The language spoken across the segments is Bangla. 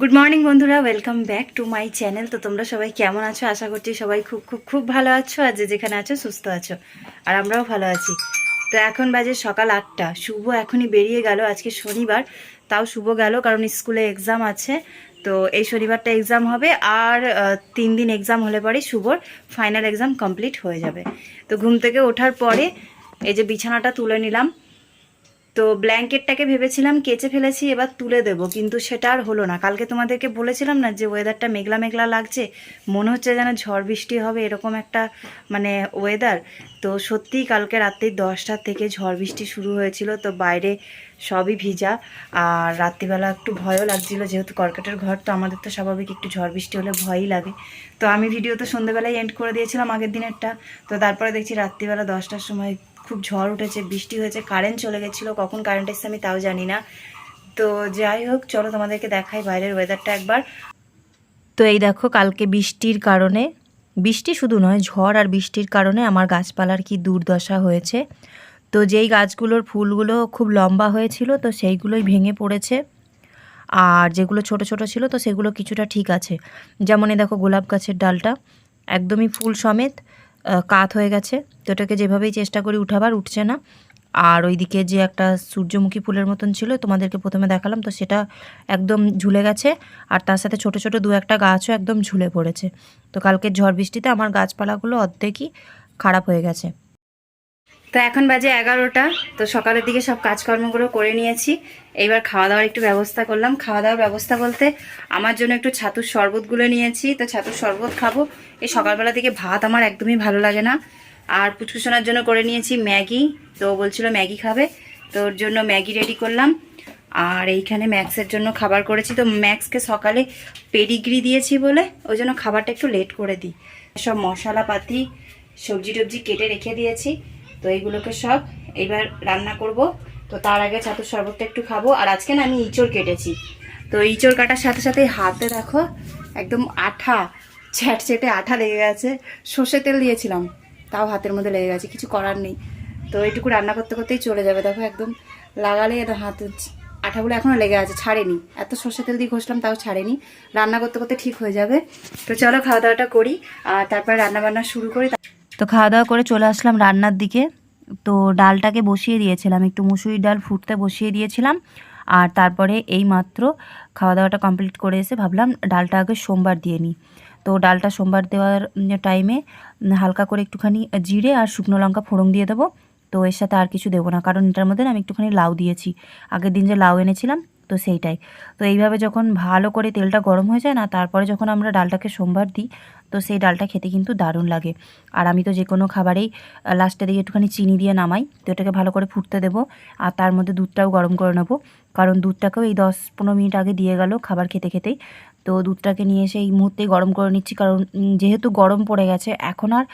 গুড মর্নিং বন্ধুরা। Welcome back to my channel তো তোমরা সবাই কেমন আছো? আশা করছি সবাই খুব খুব খুব ভালো আছো আর যে যেখানে আছো, সুস্থ আছো। আর আমরাও ভালো আছি। তো এখন বাজে সকাল আটটা। শুভ এখনই বেরিয়ে গেল। আজকে শনিবার। তাও শুভ গেল কারণ স্কুলে এক্সাম আছে। তো এই শনিবারটা এক্সাম হবে আর তিন দিন এক্সাম হলে পরেই শুভর ফাইনাল এক্সাম কমপ্লিট হয়ে যাবে। তো ঘুম থেকে ওঠার পরে এই যে বিছানাটা তুলে নিলাম। তো ব্ল্যাঙ্কেটটাকে ভেবেছিলাম কেচে ফেলেছি, এবার তুলে দেব, কিন্তু সেটা আর হলো না। কালকে তোমাদেরকে বলেছিলাম না যে ওয়েদারটা মেঘলা মেঘলা লাগছে, মনে হচ্ছে যেন ঝড় বৃষ্টি হবে, এরকম একটা মানে ওয়েদার তো সত্যিই কালকে রাত্রি দশটার থেকে ঝড় বৃষ্টি শুরু হয়েছিল, তো বাইরে সবই ভিজা। আর রাত্রিবেলা একটু ভয়ও লাগছিল, যেহেতু কর্কেটের ঘর, তো আমাদের তো স্বাভাবিক একটু ঝড় বৃষ্টি হলে ভয়ই লাগে। তো আমি ভিডিও তো সন্ধ্যেবেলায় এন্ড করে দিয়েছিলাম আগের দিনেরটা। তো তারপরে দেখছি রাত্রিবেলা দশটার সময় খুব ঝড় উঠেছে, বৃষ্টি হয়েছে কারেন্ট চলে গেছিল, কখন কারেন্ট এসছে আমি তাও জানি না তো যাই হোক, চলো তোমাদেরকে দেখাই বাইরের ওয়েদারটা একবার। তো এই দেখো কালকে বৃষ্টির কারণে, বৃষ্টি শুধু নয়, ঝড় আর বৃষ্টির কারণে আমার গাছপালার কি দুর্দশা হয়েছে। তো যেই গাছগুলোর ফুলগুলো খুব লম্বা হয়েছিল, তো সেইগুলোই ভেঙে পড়েছে। আর যেগুলো ছোট ছোট ছিল, তো সেগুলো কিছুটা ঠিক আছে। যেমন এই দেখো গোলাপ গাছের ডালটা, একদমই ফুল সমেত। কাত হয়ে গেছে। তো এটাকে যেভাবেই চেষ্টা করি উঠাবার, উঠছে না। আর ওইদিকে যে একটা সূর্যমুখী ফুলের মতন ছিল, তোমাদেরকে প্রথমে দেখালাম, তো সেটা একদম ঝুলে গেছে। আর তার সাথে ছোট ছোট দু একটা গাছও একদম ঝুলে পড়েছে। তো কালকের ঝড় বৃষ্টিতে আমার গাছপালাগুলো অর্ধেকই খারাপ হয়ে গেছে। তো এখন বাজে এগারোটা, তো সকালের দিকে সব কাজকর্মগুলো করে নিয়েছি। এইবার খাওয়া দাওয়ার একটু ব্যবস্থা করলাম। খাওয়া দাওয়ার ব্যবস্থা বলতে আমার জন্য একটু ছাতুর শরবতগুলো নিয়েছি। তো ছাতুর শরবত খাব। এই সকালবেলা থেকে ভাত আমার একদমই ভালো লাগে না। আর পুচকুসোনার জন্য করে নিয়েছি ম্যাগি। তো বলছিল ম্যাগি খাবে। তো ওর জন্য ম্যাগি রেডি করলাম। আর এইখানে ম্যাক্সের জন্য খাবার করেছি। তো ম্যাক্সকে সকালে পেডিগ্রি দিয়েছি বলে ওই জন্য খাবারটা একটু লেট করে দিই। সব মশলাপাতি সবজি টবজি কেটে রেখে দিয়েছি। তো এইগুলোকে সব এবার রান্না করব। তো তার আগে ছাতুর শরবতটা একটু খাব। আর আজকে না আমি ইঁচড় কেটেছি। তো ইঁচড় কাটার সাথে সাথে হাতে দেখো, একদম আঠা চ্যাট চেটে আঠা লেগে গেছে। সর্ষে তেল দিয়েছিলাম, তাও হাতের মধ্যে লেগে গেছে, কিছু করার নেই। তো এইটুকু রান্না করতে করতেই চলে যাবে। দেখো একদম লাগালে এটা হাতে আঠাগুলো এখনও লেগে আছে, ছাড়েনি। এত সর্ষে তেল দিয়ে ঘষলাম, তাও ছাড়েনি। রান্না করতে করতে ঠিক হয়ে যাবে। তো চলো খাওয়া দাওয়াটা করি, আর তারপরে রান্না বান্না শুরু করি। তো খাওয়া দাওয়া করে চলে আসলাম রান্নার দিকে। তো ডালটাকে বসিয়ে দিয়েছিলাম, একটু মুসুরি ডাল ফুটতে বসিয়ে দিয়েছিলাম। আর তারপরে এই মাত্র খাওয়া দাওয়াটা কমপ্লিট করে এসে ভাবলাম ডালটা আগে সোমবার দিয়ে নিই। তো ডালটা সোমবার দেওয়ার টাইমে হালকা করে একটুখানি জিরে আর শুকনো লঙ্কা ফোড়ন দিয়ে দেবো। তো এর সাথে আর কিছু দেবো না, কারণ এটার মধ্যে আমি একটুখানি লাউ দিয়েছি। আগের দিন যে লাউ এনেছিলাম, তো সেইটাই। তো এইভাবে যখন ভালো করে তেলটা গরম হয়ে যায় না, তারপরে যখন আমরা ডালটাকে সোমবার দিই তো সেই ডালটা খেতে কিন্তু দারুণ লাগে। আর আমি তো যে কোনো খাবারেই লাস্টে দিকে একটুখানি চিনি দিয়ে নামাই, তো এটাকে ভালো করে ফুটতে দেবো, আর তার মধ্যে দুধটাও গরম করে নেব। কারণ দুধটাকেও এই দশ পনেরো মিনিট আগে দিয়ে গেল খাবার খেতে খেতেই। তো দুধটাকে নিয়ে এসে এই মুহূর্তেই গরম করে নিচ্ছি, কারণ যেহেতু গরম পড়ে গেছে, এখন আর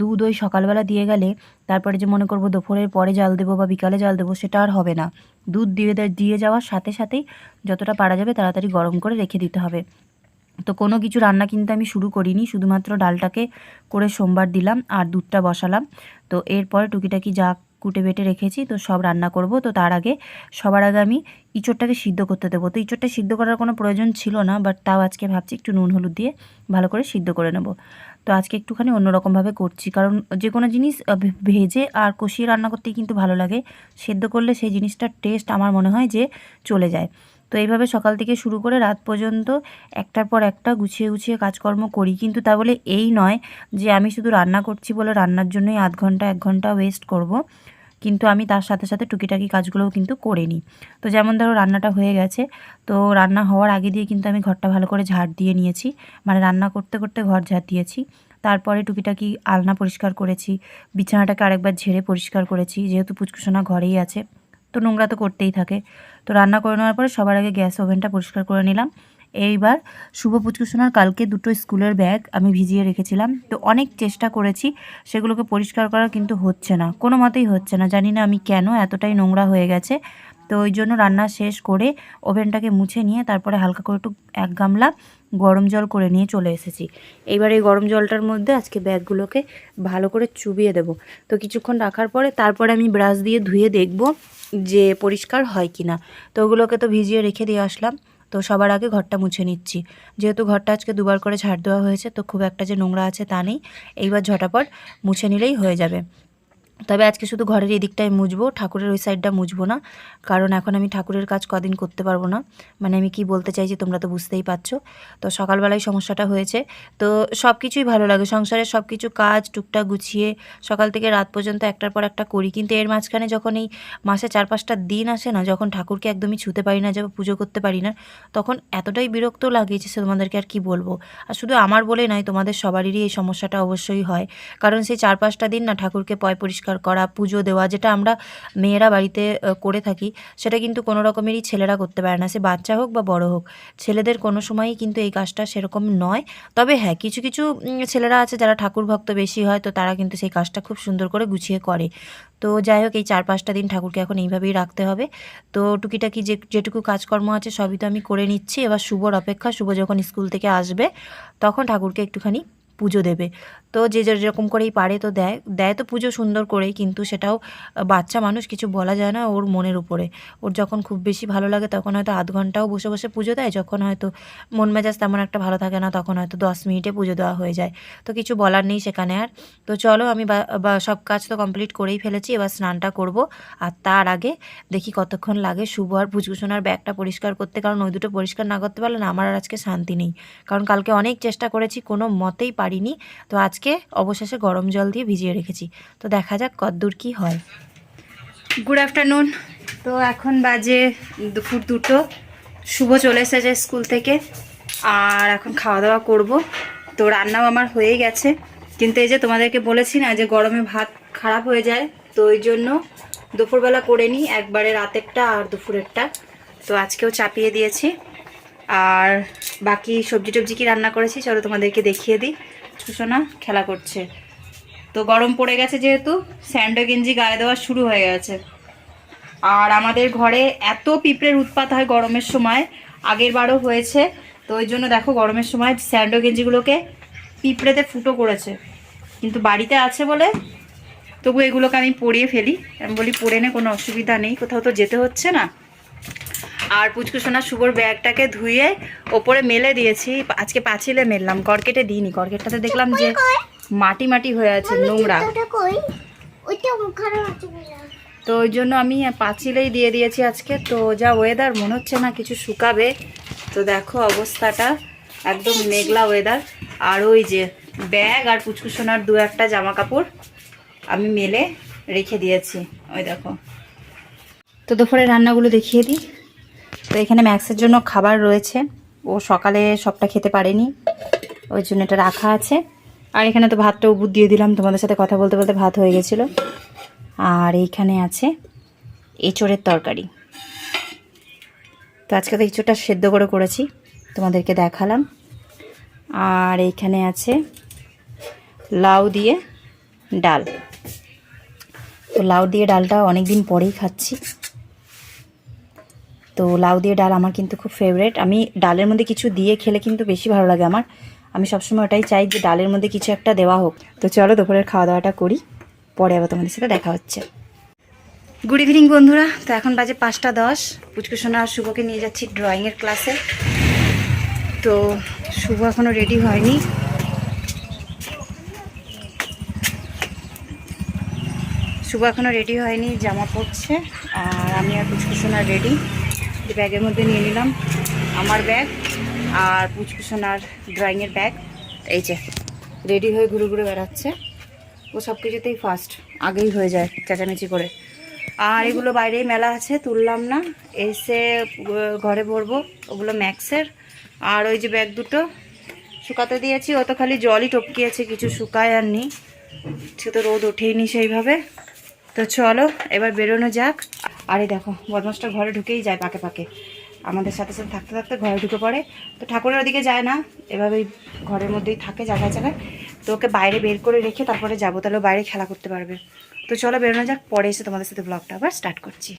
দুধ ওই সকালবেলা দিয়ে গেলে তারপরে যে মনে করব দুপুরের পরে জাল দেবো বা বিকালে জাল দেবো, সেটা আর হবে না। দুধ দিয়ে দিয়ে যাওয়ার সাথে সাথেই যতটা পারা যাবে তাড়াতাড়ি গরম করে রেখে দিতে হবে। তো কোনো কিছু রান্না কিন্তু আমি শুরু করিনি, শুধুমাত্র ডালটাকে করে সোমবার দিলাম আর দুধটা বসালাম। তো এরপরে টুকিটাকি যা কুটে বেটে রেখেছি, তো সব রান্না করব। তো তার আগে সবার আগে আমি ইঁচড়টাকে সিদ্ধ করতে দেবো। তো ইঁচড়টা সিদ্ধ করার কোনো প্রয়োজন ছিল না বাট তাও আজকে ভাবছি একটু নুন হলুদ দিয়ে ভালো করে সিদ্ধ করে নেব। তো আজকে একটুখানি অন্যরকমভাবে করছি, কারণ যে কোনো জিনিস ভেজে আর কষিয়ে রান্না করতেই কিন্তু ভালো লাগে। সেদ্ধ করলে সেই জিনিসটার টেস্ট আমার মনে হয় যে চলে যায়। তো এইভাবে সকাল থেকে শুরু করে রাত পর্যন্ত একটার পর একটা গুছিয়ে গুছিয়ে কাজকর্ম করি। কিন্তু তা বলে এই নয় যে আমি শুধু রান্না করছি বলে রান্নার জন্যই আধ ঘণ্টা, এক ঘণ্টা ওয়েস্ট করব। কিন্তু আমি তার সাথে সাথে টুকিটাকি কাজগুলোও কিন্তু করে নিই। তো যেমন ধরো রান্নাটা হয়ে গেছে, তো রান্না হওয়ার আগে দিয়ে কিন্তু আমি ঘরটা ভালো করে ঝাড় দিয়ে নিয়েছি। মানে রান্না করতে করতে ঘর ঝাড় দিয়েছি। তারপরে টুকিটাকি আলনা পরিষ্কার করেছি, বিছানাটাকে আরেকবার ঝেড়ে পরিষ্কার করেছি। যেহেতু পুচকুসোনা ঘরেই আছে তো নোংরা তো করতেই থাকে। তো রান্না করে নেওয়ার পরে সবার আগে গ্যাস ওভেনটা পরিষ্কার করে নিলাম। এইবার শুভ পুচকুসোনার কালকে দুটো স্কুলের ব্যাগ আমি ভিজিয়ে রেখেছিলাম। তো অনেক চেষ্টা করেছি, সেগুলোকে পরিষ্কার করা কিন্তু হচ্ছে না। কোনো মতেই হচ্ছে না। জানি না আমি কেন এতটাই নোংরা হয়ে গেছে। তো ওই জন্য রান্না শেষ করে ওভেনটাকে মুছে নিয়ে তারপরে হালকা করে একটু এক গামলা গরম জল করে নিয়ে চলে এসেছি। এইবার এই গরম জলটার মধ্যে আজকে ব্যাগগুলোকে ভালো করে চুবিয়ে দেব। তো কিছুক্ষণ রাখার পরে তারপরে আমি ব্রাশ দিয়ে ধুয়ে দেখব যে পরিষ্কার হয় কি না তো ওগুলোকে তো ভিজিয়ে রেখে দিয়ে আসলাম। তো সবার আগে ঘরটা মুছে নিচ্ছি। যেহেতু ঘরটা আজকে দুবার করে ঝাড় দেওয়া হয়েছে, তো খুব একটা যে নোংরা আছে তা নেই। এইবার ঝটাপট মুছে নিলেই হয়ে যাবে। তবে আজকে শুধু ঘরের এদিকটাই মুছবো, ঠাকুরের ওই সাইডটা মুজবো না। কারণ এখন আমি ঠাকুরের কাজ কদিন করতে পারব না। মানে আমি কি বলতে চাইছি তোমরা তো বুঝতেই পারছ। তো সকালবেলায় সমস্যাটা হয়েছে। তো সব কিছুই ভালো লাগে। সংসারের সব কিছু কাজ টুকটাক গুছিয়ে সকাল থেকে রাত পর্যন্ত একটার পর একটা করি। কিন্তু এর মাঝখানে যখন এই মাসে চার পাঁচটা দিন আসে না, যখন ঠাকুরকে একদমই ছুতে পারি না যাবে পুজো করতে পারি না, তখন এতটাই বিরক্ত লাগিয়েছে সে তোমাদেরকে আর কি বলব। আর শুধু আমার বলে নয়, তোমাদের সবারই এই সমস্যাটা অবশ্যই হয়। কারণ সেই চার পাঁচটা দিন না, ঠাকুরকে পয় পরিষ্কার করা, পুজো দেওয়া, যেটা আমরা মেয়েরা বাড়িতে করে থাকি, সেটা কিন্তু কোনো রকমেরই ছেলেরা করতে পারে না। সে বাচ্চা হোক বা বড় হোক, ছেলেদের কোনো সময়ই কিন্তু এই কাজটা সেরকম নয়। তবে হ্যাঁ কিছু কিছু ছেলেরা আছে যারা ঠাকুর ভক্ত বেশি হয়, তো তারা কিন্তু সেই কাজটা খুব সুন্দর করে গুছিয়ে করে। তো যাই হোক, এই চার পাঁচটা দিন ঠাকুরকে এখন এইভাবেই রাখতে হবে। তো টুকিটাকি যে, যেটুকু কাজকর্ম আছে, সবই তো আমি করে নিচ্ছি। এবার শুভর অপেক্ষা, শুভ যখন স্কুল থেকে আসবে, তখন ঠাকুরকে একটুখানি পুজো দেবে। তো যে যে যেরকম করেই পারে তো দেয়। দেয় তো পুজো সুন্দর করেই কিন্তু সেটাও বাচ্চা মানুষ কিছু বলা যায় না ওর মনের উপরে। ওর যখন খুব বেশি ভালো লাগে তখন হয়তো আধ ঘন্টাও বসে বসে পুজো দেয়। যখন হয়তো মন মেজাজ তেমন একটা ভালো থাকে না তখন হয়তো দশ মিনিটে পুজো দেওয়া হয়ে যায়। তো কিছু বলার নেই সেখানে আর। তো চলো আমি বা- সব কাজ তো কমপ্লিট করেই ফেলেছি। এবার স্নানটা করব। আর তার আগে দেখি কতক্ষণ লাগে শুভ আর পুচকুসোনার ব্যাগটা পরিষ্কার করতে। কারণ ওই দুটো পরিষ্কার না করতে পারলে না আমার আর আজকে শান্তি নেই। কারণ কালকে অনেক চেষ্টা করেছি কোনো মতেই পারিনি। তো আজকে অবশেষে গরম জল দিয়ে ভিজিয়ে রেখেছি। তো দেখা যাক কতদূর কি হয়। গুড আফটারনুন তো এখন বাজে দুপুর দুটো। শুভ চলে এসেছে স্কুল থেকে। আর এখন খাওয়া দাওয়া করব। তো রান্নাও আমার হয়ে গেছে। কিন্তু এই যে তোমাদেরকে বলেছি না যে গরমে ভাত খারাপ হয়ে যায়, তো ওই জন্য দুপুরবেলা করে নিই একবারে রাতেরটা আর দুপুরেরটা। তো আজকেও চাপিয়ে দিয়েছি। আর বাকি সবজি টবজি কি রান্না করেছি, চলো তোমাদেরকে দেখিয়ে দিই। সুষনা খেলা করছে। তো গরম পড়ে গেছে যেহেতু, স্যান্ডো গেঞ্জি গায়ে দেওয়া শুরু হয়ে গেছে। আর আমাদের ঘরে এত পিঁপড়ের উৎপাত হয় গরমের সময়, আগের বারও হয়েছে। তো ওই জন্য দেখো গরমের সময় স্যান্ডো গেঞ্জিগুলোকে পিঁপড়েতে ফুটো করেছে। কিন্তু বাড়িতে আছে বলে তবু এগুলোকে আমি পরিয়ে ফেলি। আমি বলি পরে নে কোনো অসুবিধা নেই, কোথাও তো যেতে হচ্ছে না। আর পুচকুসোনা শুভর ব্যাগটাকে ধুয়ে ওপরে মেলে দিয়েছি। আজকে পাঁচিলে মেললাম কর্কেটে দিইনি। কর্কেটটাতে দেখলাম যে মাটি মাটি হয়ে আছে নোংরা। তো ওই জন্য আমি পাঁচিলেই দিয়ে দিয়েছি আজকে। তো যা ওয়েদার মনে হচ্ছে না কিছু শুকাবে। তো দেখো অবস্থাটা একদম মেঘলা ওয়েদার আর ওই যে ব্যাগ আর পুচকুসোনার দু একটা জামা কাপড় আমি মেলে রেখে দিয়েছি। ওই দেখো। তো দুপুরে রান্নাগুলো দেখিয়ে দিই। তো এখানে ম্যাক্সের জন্য খাবার রয়েছে। ও সকালে সবটা খেতে পারেনি। ওই জন্য এটা রাখা আছে। আর এখানে তো ভাতটা উবুর দিয়ে দিলাম। তোমাদের সাথে কথা বলতে বলতে ভাত হয়ে গেছিল। আর এইখানে আছে এঁচোড়ের তরকারি। তো আজকে তো এঁচোড়টা সেদ্ধ করে করেছি। তোমাদেরকে দেখালাম। আর এইখানে আছে লাউ দিয়ে ডাল। তো লাউ দিয়ে ডালটা অনেক দিন পরেই খাচ্ছি। তো লাউ দিয়ে ডাল আমার কিন্তু খুব ফেভারেট আমি ডালের মধ্যে কিছু দিয়ে খেলে কিন্তু বেশি ভালো লাগে আমার। আমি সবসময় ওটাই চাই যে ডালের মধ্যে কিছু একটা দেওয়া হোক। তো চলো দুপুরের খাওয়া দাওয়াটা করি। পরে আবার তোমাদের সাথে দেখা হচ্ছে। গুড ইভিনিং বন্ধুরা, তো এখন বাজে পাঁচটা দশ। পুচকুসোনা আর শুভকে নিয়ে যাচ্ছি ড্রয়িংয়ের ক্লাসে তো শুভ এখনও রেডি হয়নি। শুভ এখনও রেডি হয়নি, জামা পরছে, আর আমি আর পুচকুসোনার রেডি ব্যাগের মধ্যে নিয়ে নিলাম আমার ব্যাগ আর পুচকুসোনার ড্রয়িংয়ের ব্যাগ। এই যে রেডি হয়ে ঘুরে ঘুরে বেড়াচ্ছে। ও সব কিছুতেই ফার্স্ট আগেই হয়ে যায় চেঁচামেচি করে। আর এগুলো বাইরেই মেলা আছে, তুললাম না। এসে ঘরে ভরবো, ওগুলো ম্যাক্সের। আর ওই যে ব্যাগ দুটো, শুকাতে দিয়েছি। ও তো খালি জলই টপকিয়েছে, কিছু শুকায় আর নি সে তো রোদ ওঠেইনি সেইভাবে। তো চলো, এবার বেরোনো যাক। আরে দেখো, বদমাসটা ঘরে ঢুকেই যায় পাকে পাকে। আমাদের সাথে সাথে থাকতে থাকতে ঘরে ঢুকে পড়ে। তো ঠাকুরের ওদিকে যায় না এভাবেই ঘরের মধ্যেই থাকে জায়গায় জায়গায়। তো ওকে বাইরে বের করে রেখে তারপরে যাব, তাহলে বাইরে খেলা করতে পারবে। তো চলো বেরোনো যাক, পরে এসে তোমাদের সাথে ব্লগটা আবার স্টার্ট করছি।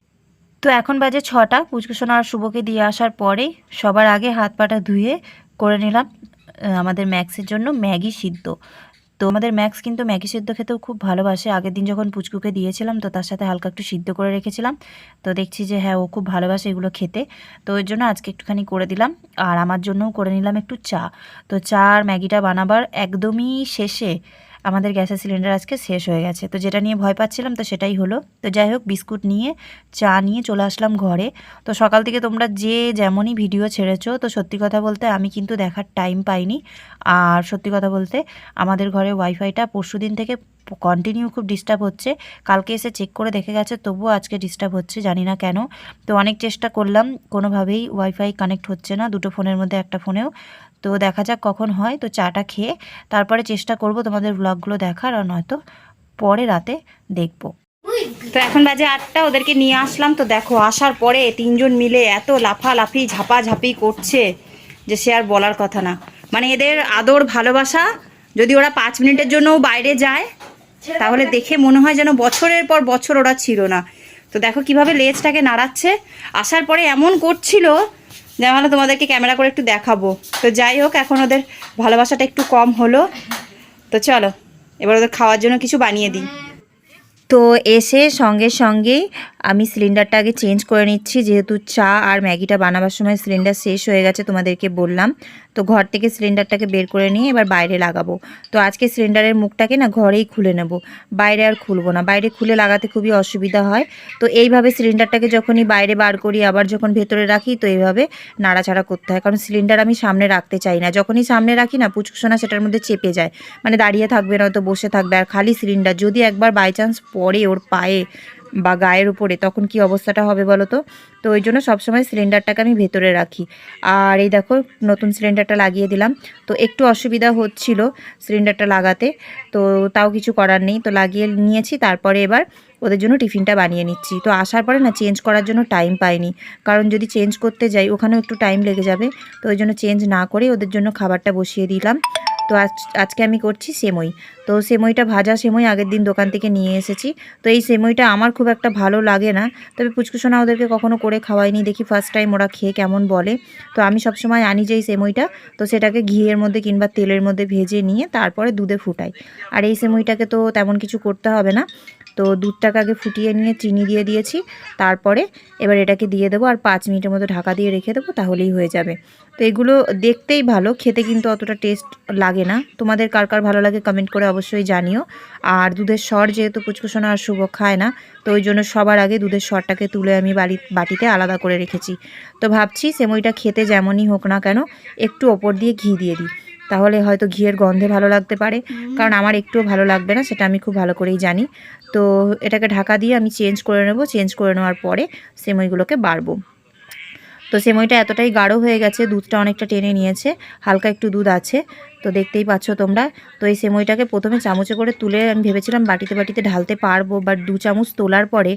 তো এখন বাজে ছটা পুচকুসোনা আর শুভকে দিয়ে আসার পরেই সবার আগে হাত পাটা ধুয়ে করে নিলাম আমাদের ম্যাক্সের জন্য ম্যাগি সিদ্ধ। তো আমাদের ম্যাক্স কিন্তু ম্যাগি সেদ্ধ খেতেও খুব ভালোবাসে। আগের দিন যখন পুচকুকে দিয়েছিলাম, তো তার সাথে হালকা একটু সিদ্ধ করে রেখেছিলাম। তো দেখছি যে হ্যাঁ ও খুব ভালোবাসে এগুলো খেতে। তো ওই জন্য আজকে একটুখানি করে দিলাম। আর আমার জন্যও করে নিলাম একটু চা। তো চা আর ম্যাগিটা বানাবার একদমই শেষে আমাদের গ্যাসের সিলিন্ডার আজকে শেষ হয়ে গেছে। তো যেটা নিয়ে ভয় পাচ্ছিলাম, তো সেটাই হলো। তো যাই হোক, বিস্কুট নিয়ে, চা নিয়ে চলে আসলাম ঘরে। তো সকাল থেকে তোমরা যে যেমনই ভিডিও ছেড়েছো, তো সত্যি কথা বলতে আমি কিন্তু দেখার টাইম পাইনি। আর সত্যি কথা বলতে আমাদের ঘরে ওয়াইফাইটা পরশু দিন থেকে কন্টিনিউ খুব ডিস্টার্ব হচ্ছে। কালকে এসে চেক করে দেখে গেছে, তবুও আজকে ডিস্টার্ব হচ্ছে, জানি না কেন। তো অনেক চেষ্টা করলাম, কোনোভাবেই ওয়াইফাই কানেক্ট হচ্ছে না, দুটো ফোনের মধ্যে, একটা ফোনেও তো দেখা যাক কখন হয়। তো চাটা খেয়ে তারপরে চেষ্টা করব তোমাদের ব্লগগুলো দেখার আর নয়তো পরে রাতে দেখব। তো এখন বাজে আটটা, ওদেরকে নিয়ে আসলাম। তো দেখো, আসার পরে তিনজন মিলে এত লাফালাফি, ঝাপাঝাপি করছে যে সে আর বলার কথা না। মানে এদের আদর, ভালোবাসা, যদি ওরা পাঁচ মিনিটের জন্যও বাইরে যায়, তাহলে দেখে মনে হয় যেন বছরের পর বছর ওরা ছিল না। তো দেখো কীভাবে লেজটাকে নাড়াচ্ছে। আসার পরে এমন করছিল যে মানে তোমাদেরকে ক্যামেরা করে একটু দেখাবো। তো যাই হোক, এখন ওদের ভালোবাসাটা একটু কম হলো। তো চলো, এবার ওদের খাওয়ার জন্য কিছু বানিয়ে দিই। তো এসে সঙ্গে সঙ্গেই আমি সিলিন্ডারটা আগে চেঞ্জ করে নিচ্ছি, যেহেতু চা আর ম্যাগিটা বানাবার সময় সিলিন্ডার শেষ হয়ে গেছে তোমাদেরকে বললাম। তো ঘর থেকে সিলিন্ডারটাকে বের করে নিয়ে এবার বাইরে লাগাবো। তো আজকে সিলিন্ডারের মুখটাকে না ঘরেই খুলে নেব। বাইরে আর খুলবো না। বাইরে খুলে লাগাতে খুবই অসুবিধা হয়। তো এইভাবে সিলিন্ডারটাকে যখনই বাইরে বার করি, আবার যখন ভেতরে রাখি, তো এইভাবে নাড়াচাড়া করতে হয়। কারণ সিলিন্ডার আমি সামনে রাখতে চাই না। যখনই সামনে রাখি না, পুচকুসোনা সেটার মধ্যে চেপে যায়। মানে দাঁড়িয়ে থাকবে না, হয়তো বসে থাকবে। আর খালি সিলিন্ডার যদি একবার বাই চান্স পড়ে ওর পায়ে বা গায়ের উপরে, তখন কি অবস্থাটা হবে বলো তো তো ওই জন্য সবসময় সিলিন্ডারটাকে আমি ভেতরে রাখি। আর এই দেখো, নতুন সিলিন্ডারটা লাগিয়ে দিলাম। তো একটু অসুবিধা হচ্ছিল সিলিন্ডারটা লাগাতে। তো তাও কিছু করার নেই। তো লাগিয়ে নিয়েছি। তারপরে এবার ওদের জন্য টিফিনটা বানিয়ে নিচ্ছি। তো আসার পরে না, চেঞ্জ করার জন্য টাইম পাইনি। কারণ যদি চেঞ্জ করতে যাই, ওখানেও একটু টাইম লেগে যাবে। তো ওই জন্য চেঞ্জ না করে ওদের জন্য খাবারটা বসিয়ে দিলাম। তো আজ, আজকে আমি করছি সেমই। তো সেমইটা ভাজা সেমই আগের দিন দোকান থেকে নিয়ে এসেছি। তো এই সেমইটা আমার খুব একটা ভালো লাগে না। তবে পুচকুসোনা ওদেরকে কখনো করে খাওয়াইনি। দেখি ফার্স্ট টাইম ওরা খেয়ে কেমন বলে। তো আমি সবসময় আনি যে এই সেমইটা, তো সেটাকে ঘিয়ের মধ্যে কিংবা তেলের মধ্যে ভেজে নিয়ে তারপরে দুধে ফুটাই। আর এই সেমইটাকে তো তেমন কিছু করতে হবে না। তো দুধটাকে আগে ফুটিয়ে নিয়ে চিনি দিয়ে দিয়েছি। তারপরে এবার এটাকে দিয়ে দেবো আর পাঁচ মিনিটের মতো ঢাকা দিয়ে রেখে দেবো, তাহলেই হয়ে যাবে। তো এগুলো দেখতেই ভালো, খেতে কিন্তু অতটা টেস্ট লাগে না। তোমাদের কার কার ভালো লাগে কমেন্ট করে অবশ্যই জানিও। আর দুধের স্বর যেহেতু পুচকুসোনা আর শুভ খায় না, তো ওই জন্য সবার আগে দুধের স্বরটাকে তুলে আমি বাড়ি, বাটিতে আলাদা করে রেখেছি। তো ভাবছি সেমইটা খেতে যেমনই হোক না কেন, একটু ওপর দিয়ে ঘি দিয়ে দিই। তাহলে হয়তো ঘিয়ের গন্ধে ভালো লাগতে পারে। কারণ আমার একটুও ভালো লাগবে না সেটা আমি খুব ভালো করেই জানি। তো এটাকে ঢাকা দিয়ে আমি চেঞ্জ করে নেব চেঞ্জ করে নেওয়ার পরে সেমইগুলোকে বাড়বো। তো সেমইটা এতটাই গাঢ় হয়ে গেছে দুধটা অনেকটা টেনে নিয়েছে হালকা একটু দুধ আছে। তো দেখতেই পাচ্ছ তোমরা। তো এই সেমইটাকে প্রথমে চামচে করে তুলে আমি ভেবেছিলাম বাটিতে বাটিতে ঢালতে পারব বাট দু চামচ তোলার পরে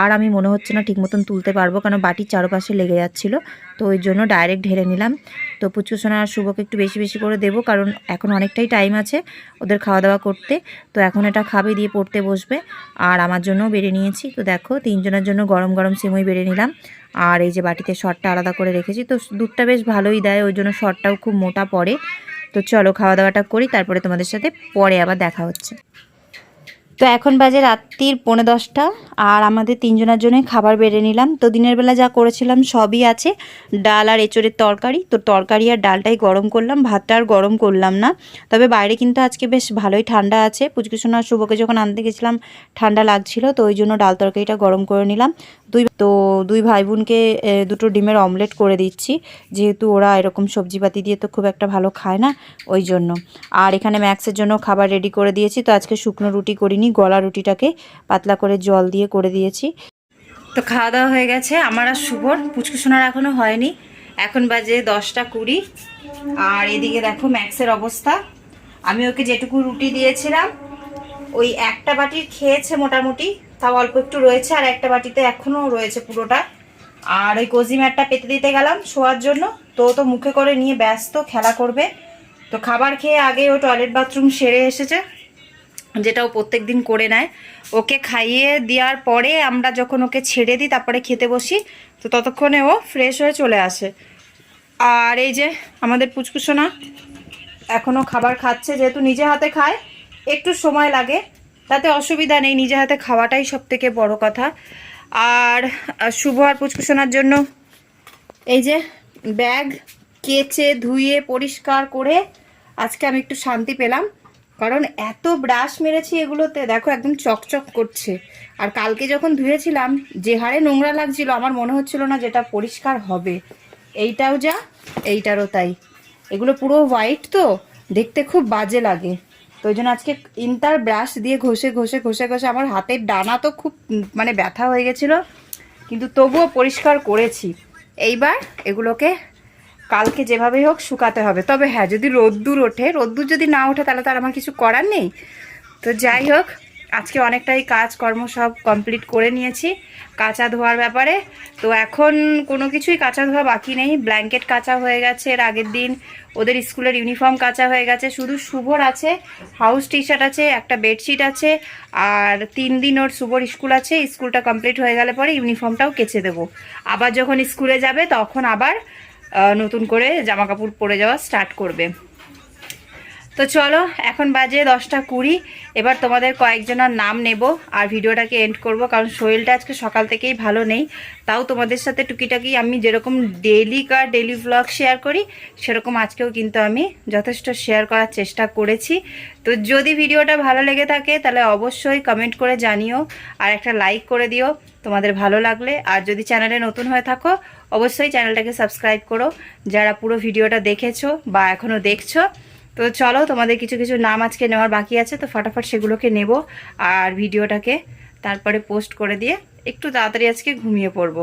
আর আমি মনে হচ্ছে না ঠিক মতন তুলতে পারব, কারণ বাটির চারপাশে লেগে যাচ্ছিল। তো ওই জন্য ডাইরেক্ট ঢেলে নিলাম। তো পুচকুসোনা আর শুভকে একটু বেশি বেশি করে দেবো, কারণ এখন অনেকটাই টাইম আছে ওদের খাওয়া দাওয়া করতে। তো এখন এটা খাবে, দিয়ে পড়তে বসবে। আর আমার জন্যও বেড়ে নিয়েছি। তো দেখো, তিনজনের জন্য গরম গরম সিমই বেড়ে নিলাম। আর এই যে বাটিতে শটটা আলাদা করে রেখেছি, তো দুধটা বেশ ভালোই দেয়, ওই জন্য শটটাও খুব মোটা পড়ে। তো চলো খাওয়া দাওয়াটা করি তারপরে তোমাদের সাথে পরে আবার দেখা হচ্ছে। তো এখন বাজে রাত্রির পৌনে দশটা আর আমাদের তিনজনের জন্যই খাবার বেড়ে নিলাম। তো দিনের বেলা যা করেছিলাম সবই আছে, ডাল আর এঁচড়ের তরকারি। তো তরকারি আর ডালটাই গরম করলাম, ভাতটা আর গরম করলাম না। তবে বাইরে কিন্তু আজকে বেশ ভালোই ঠান্ডা আছে। পুচকুসোনা শুভকে যখন আনতে গেছিলাম, ঠান্ডা লাগছিল, তো ওই জন্য ডাল তরকারিটা গরম করে নিলাম। দুই, তো দুই ভাই বোনকে দুটো ডিমের অমলেট করে দিচ্ছি। যেহেতু ওরা এরকম সবজিপাতি দিয়ে তো খুব একটা ভালো খায় না, ওই জন্য। আর এখানে ম্যাক্সের জন্য খাবার রেডি করে দিয়েছি। তো আজকে শুকনো রুটি করিনি গলা রুটিটাকে পাতলা করে জল দিয়ে করে দিয়েছি। তো খাওয়া দাওয়া হয়ে গেছে, আমার আর শুভর। পুচকুসোনার এখনও হয়নি। এখন বাজে দশটা কুড়ি। আর এদিকে দেখো ম্যাক্সের অবস্থা। আমি ওকে যেটুকু রুটি দিয়েছিলাম, ওই একটা বাটির খেয়েছে মোটামুটি। তাও অল্প একটু রয়েছে, আর একটা বাটিতে এখনও রয়েছে পুরোটা। আর ওই কোজি ম্যাটটা পেতে দিতে গেলাম শোয়ার জন্য। তো তো মুখে করে নিয়ে ব্যস্ত, খেলা করবে। তো খাবার খেয়ে আগে ও টয়লেট বাথরুম সেরে এসেছে। যেটা ও প্রত্যেক দিন করে নেয়। ওকে খাইয়ে দেওয়ার পরে আমরা যখন ওকে ছেড়ে দিই, তারপরে খেতে বসি, তো ততক্ষণে ও ফ্রেশ হয়ে চলে আসে। আর এই যে আমাদের পুচকুসোনা এখনও খাবার খাচ্ছে, যেহেতু নিজে হাতে খায়, একটু সময় লাগে। তাতে অসুবিধা নেই, নিজে হাতে খাওয়াটাই সব থেকে বড় কথা। আর শুভ আর পুচকুসোনার জন্য এই যে ব্যাগ কেচে ধুয়ে পরিষ্কার করে আজকে আমি একটু শান্তি পেলাম। কারণ এত ব্রাশ মেরেছি এগুলোতে, দেখো একদম চকচক করছে। আর কালকে যখন ধুয়েছিলাম, যে হারে নোংরা লাগছিল, আমার মনে হচ্ছিল না যেটা পরিষ্কার হবে। এইটাও যা, এইটারও তাই। এগুলো পুরো হোয়াইট তো, দেখতে খুব বাজে লাগে। তো ওই জন্য আজকে ইন্টার ব্রাশ দিয়ে ঘষে ঘষে ঘষে ঘষে আমার হাতের ডানা তো খুব মানে ব্যথা হয়ে গেছিল। কিন্তু তবুও পরিষ্কার করেছি। এইবার এগুলোকে কালকে যেভাবেই হোক শুকাতে হবে। তবে হ্যাঁ যদি রোদ্দুর ওঠে, রোদ্দুর যদি না ওঠে, তাহলে তো আর আমার কিছু করার নেই। তো যাই হোক, আজকে অনেকটাই কাজকর্ম সব কমপ্লিট করে নিয়েছি কাঁচা ধোয়ার ব্যাপারে। তো এখন কোনো কিছুই কাঁচা ধোয়া বাকি নেই। ব্ল্যাঙ্কেট কাঁচা হয়ে গেছে এর আগের দিন। ওদের স্কুলের ইউনিফর্ম কাঁচা হয়ে গেছে। শুধু শুভর আছে হাউস টি শার্ট আছে, একটা বেডশিট আছে, আর তিন দিন ওর শুভর স্কুল আছে। স্কুলটা কমপ্লিট হয়ে গেলে পরে ইউনিফর্মটাও কেচে দেবো। আবার যখন স্কুলে যাবে, তখন আবার নতুন করে জামা কাপড় পরে যাওয়া স্টার্ট করবে। তো চলো, এখন বাজে দশটা কুড়ি। এবার তোমাদের কয়েকজনের নাম নেব আর ভিডিওটাকে এন্ড করব, কারণ শরীরটা আজকে সকাল থেকেই ভালো নেই। তাও তোমাদের সাথে টুকিটাকি আমি যেরকম daily car daily vlog share করি, সেরকম আজকেও কিন্তু আমি যথেষ্ট শেয়ার করার চেষ্টা করেছি। তো যদি ভিডিওটা ভালো লেগে থাকে, তাহলে অবশ্যই কমেন্ট করে জানিও আর একটা লাইক করে দিও, তোমাদের ভালো লাগলে। আর যদি চ্যানেলে নতুন হয়ে থাকো, অবশ্যই চ্যানেলটাকে সাবস্ক্রাইব করো। যারা পুরো ভিডিওটা দেখেছ বা এখনও দেখছ তো চলো, তোমাদের কিছু কিছু নাম আজকে নেওয়ার বাকি আছে, তো ফটাফট সেগুলোকে নেব আর ভিডিওটাকে তারপরে পোস্ট করে দিয়ে একটু তাড়াতাড়ি আজকে ঘুমিয়ে পড়ব।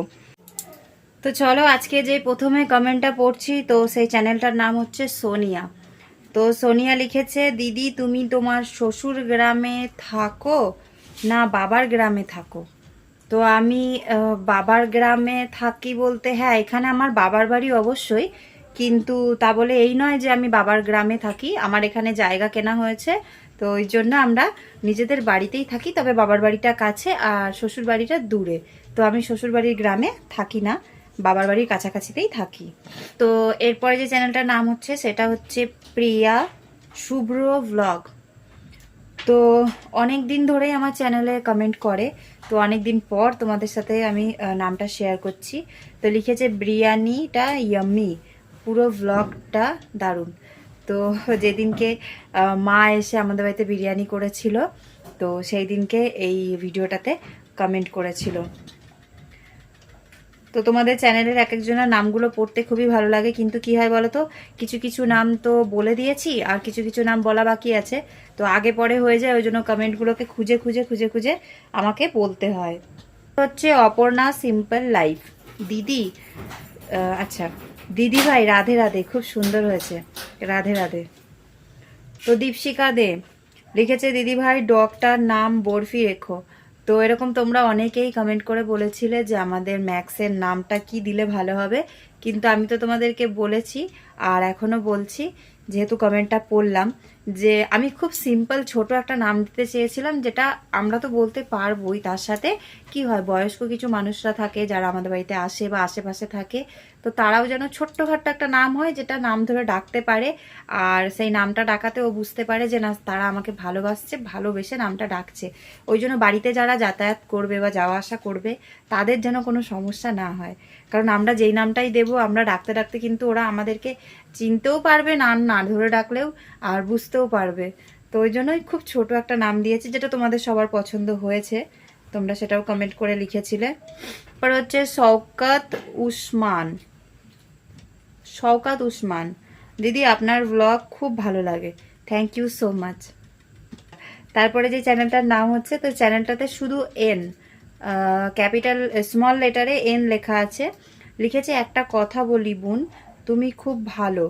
তো চলো, আজকে যে প্রথমে কমেন্টটা পড়ছি, তো সেই চ্যানেলটার নাম হচ্ছে সোনিয়া। তো সোনিয়া লিখেছে, দিদি, তুমি তোমার শ্বশুর গ্রামে থাকো না বাবার গ্রামে থাকো? তো আমি বাবার গ্রামে থাকি বলতে হ্যাঁ এখানে আমার বাবার বাড়ি অবশ্যই। কিন্তু তা বলে এই নয় যে আমি বাবার গ্রামে থাকি, আমার এখানে জায়গা কেনা হয়েছে, তো ওই জন্য আমরা নিজেদের বাড়িতেই থাকি, তবে বাবার বাড়িটা কাছে আর শ্বশুর বাড়িটা দূরে। তো আমি শ্বশুর বাড়ির গ্রামে থাকি না, বাবার বাড়ির কাছাকাছিতেই থাকি। তো এরপরে যে চ্যানেলটার নাম হচ্ছে, সেটা হচ্ছে প্রিয়া শুভ্র ভ্লগ তো অনেক দিন ধরেই আমার চ্যানেলে কমেন্ট করে, তো অনেক দিন পর তোমাদের সাথে আমি নামটা শেয়ার করছি। তো লিখেছে, বিরিয়ানিটা ইয়াম্মি পুরো ভ্লগটা দারুণ। তো যেদিনকে মা এসে আমাদের বাড়িতে বিরিয়ানি করেছিল, তো সেই দিনকে এই ভিডিওটাতে কমেন্ট করেছিল। তো তোমাদের চ্যানেলের এক একজনের নামগুলো পড়তে খুবই ভালো লাগে, কিন্তু কি হয় বলো তো কিছু কিছু নাম তো বলে দিয়েছি, আর কিছু কিছু নাম বলা বাকি আছে। তো আগে পরে হয়ে যায়, ওই জন্য কমেন্টগুলোকে খুঁজে খুঁজে খুঁজে খুঁজে আমাকে বলতে হয়। হচ্ছে অপর্ণা সিম্পল লাইফ। দিদি আচ্ছা। দিদি ভাই রাধে রাধে, খুব সুন্দর হয়েছে। রাধে রাধে। তো দীপশিকা দে, লিখেছে দিদি ভাই ডগটার নাম বরফি রেখো। তো এরকম তোমরা অনেকেই কমেন্ট করে বলেছিলে যে আমাদের ম্যাক্সের নামটা কি দিলে ভালো হবে। কিন্তু আমি তো তোমাদেরকে বলেছি আর এখনও বলছি, যেহেতু কমেন্টটা পড়লাম যে আমি খুব সিম্পল ছোট একটা নাম দিতে চেয়েছিলাম, যেটা আমরা তো বলতে পারবোই তার সাথে। কি হয়, বয়স্ক কিছু মানুষরা থাকে যারা আমাদের বাড়িতে আসে বা আশেপাশে থাকে, তো তারাও যেন ছোট্টখাট্ট একটা নাম হয় যেটা নাম ধরে ডাকতে পারে। আর সেই নামটা ডাকাতে ও বুঝতে পারে যে না, তারা আমাকে ভালোবাসছে, ভালোবেসে নামটা ডাকছে। ওই জন্য বাড়িতে যারা যাতায়াত করবে বা যাওয়া আসা করবে, তাদের যেন কোনো সমস্যা না হয়। কারণ আমরা যেই নামটাই দেব, আমরা ডাকতে ডাকতে কিন্তু ওরা আমাদেরকে চিনতেও পারবে নাম না ধরে ডাকলেও, আর বুঝতেও পারবে। তো ওই জন্যই খুব ছোট একটা নাম দিয়েছি, যেটা তোমাদের সবার পছন্দ হয়েছে। তোমরা সেটাও কমেন্ট করে লিখেছিলে। পর হচ্ছে শওকাত উসমান। শওকাত উসমান। দিদি, আপনার ব্লগ খুব ভালো লাগে। থ্যাংক ইউ সো মাচ তারপরে যে চ্যানেলটার নাম হচ্ছে, তো চ্যানেলটাতে শুধু এন ক্যাপিটাল স্মল লেটারে এন লেখা আছে। লিখেছে, একটা কথা বলি বোন, তুমি খুব ভালো।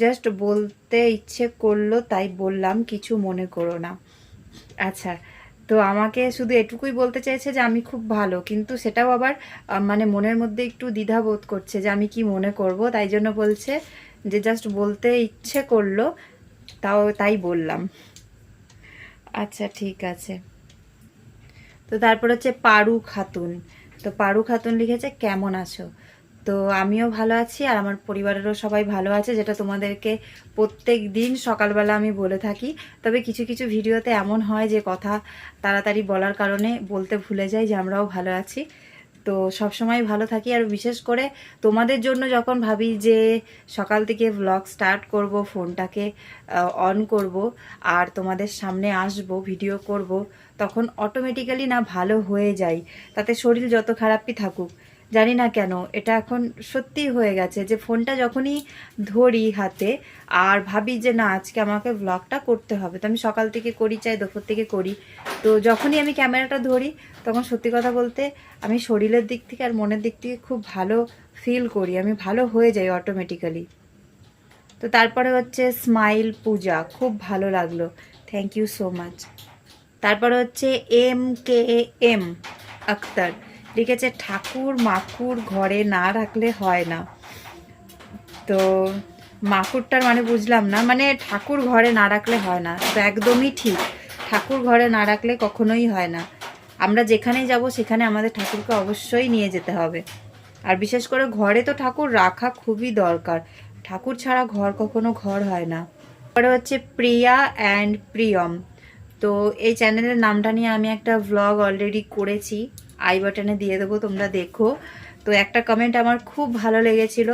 জাস্ট বলতে ইচ্ছে করল, তাই বললাম, কিছু মনে করো না। আচ্ছা তো আমাকে শুধু এটুকুই বলতে চাইছে যে আমি খুব ভালো, কিন্তু সেটাও আবার মানে মনের মধ্যে একটু দ্বিধা বোধ করছে যে আমি কি মনে করব, তাই জন্য বলছে যে জাস্ট বলতে ইচ্ছে করল, তাও তাই বললাম। আচ্ছা ঠিক আছে। তো তারপর হচ্ছে পারু খাতুন। তো পারু খাতুন লিখেছে, কেমন আছো? তো আমিও ভালো আছি আর আমার পরিবারেরও সবাই ভালো আছে, যেটা তোমাদেরকে প্রত্যেক দিন সকালবেলা আমি বলে থাকি। তবে কিছু কিছু ভিডিওতে এমন হয় যে কথা তাড়াতাড়ি বলার কারণে বলতে ভুলে যাই যে আমরাও ভালো আছি। তো সব সময় ভালো থাকি আর বিশেষ করে তোমাদের জন্য যখন ভাবি যে সকাল থেকে ব্লগ স্টার্ট করব, ফোনটাকে অন করব আর তোমাদের সামনে আসব ভিডিও করব, তখন অটোমেটিক্যালি না ভালো হয়ে যায় তাতে শরীর যত খারাপই থাকুক জানি না কেন, এটা এখন সত্যিই হয়ে গেছে যে ফোনটা যখনই ধরি হাতে আর ভাবি যে না, আজকে আমাকে ব্লগটা করতে হবে, তো আমি সকাল থেকে করি, চাই দুপুর থেকে করি। তো যখনই আমি ক্যামেরাটা ধরি, তখন সত্যি কথা বলতে আমি শরীরের দিক থেকে আর মনের দিক থেকে খুব ভালো ফিল করি, আমি ভালো হয়ে যাই অটোমেটিক্যালি তো তারপরে হচ্ছে স্মাইল পূজা, খুব ভালো লাগল। থ্যাংক ইউ সো মাচ তারপরে হচ্ছে এম কে এম আক্তার। লিখেছে, ঠাকুর মাকুর ঘরে না রাখলে হয় না। তো মাকুরটার মানে বুঝলাম না মানে ঠাকুর ঘরে না রাখলে হয় না। তো একদমই ঠিক, ঠাকুর ঘরে না রাখলে কখনোই হয় না। আমরা যেখানেই যাব, সেখানে আমাদের ঠাকুরকে অবশ্যই নিয়ে যেতে হবে। আর বিশেষ করে ঘরে তো ঠাকুর রাখা খুবই দরকার। ঠাকুর ছাড়া ঘর কখনো ঘর হয় না। তারপরে হচ্ছে প্রিয়া অ্যান্ড প্রিয়ম। তো এই চ্যানেলের নামটা নিয়ে আমি একটা ভ্লগ অলরেডি করেছি। আই বাটনে দিয়ে দেবো, তোমরা দেখো। তো একটা কমেন্ট আমার খুব ভালো লেগেছিল,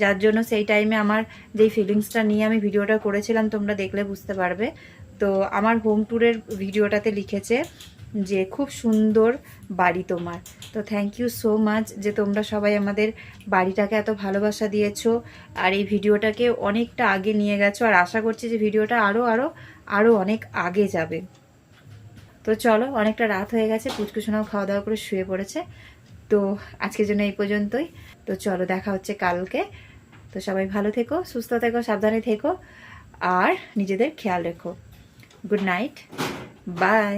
যার জন্য সেই টাইমে আমার যেই ফিলিংসটা নিয়ে আমি ভিডিওটা করেছিলাম, তোমরা দেখলে বুঝতে পারবে। তো আমার হোম ট্যুরের ভিডিওটাতে লিখেছে যে, খুব সুন্দর বাড়ি তোমার। তো থ্যাংক ইউ সো মাচ যে তোমরা সবাই আমাদের বাড়িটাকে এত ভালোবাসা দিয়েছ, আর এই ভিডিওটাকে অনেকটা আগে নিয়ে গেছো, আর আশা করছি যে ভিডিওটা আরও আরও আরও অনেক আগে যাবে। তো চলো, অনেকটা রাত হয়ে গেছে পুচকুসোনাও খাওয়া দাওয়া করে শুয়ে পড়েছে। তো আজকের জন্য এই পর্যন্তই। তো চলো, দেখা হচ্ছে কালকে। তো সবাই ভালো থেকো, সুস্থ থেকো, সাবধানে থেকো, আর নিজেদের খেয়াল রেখো। Good night bye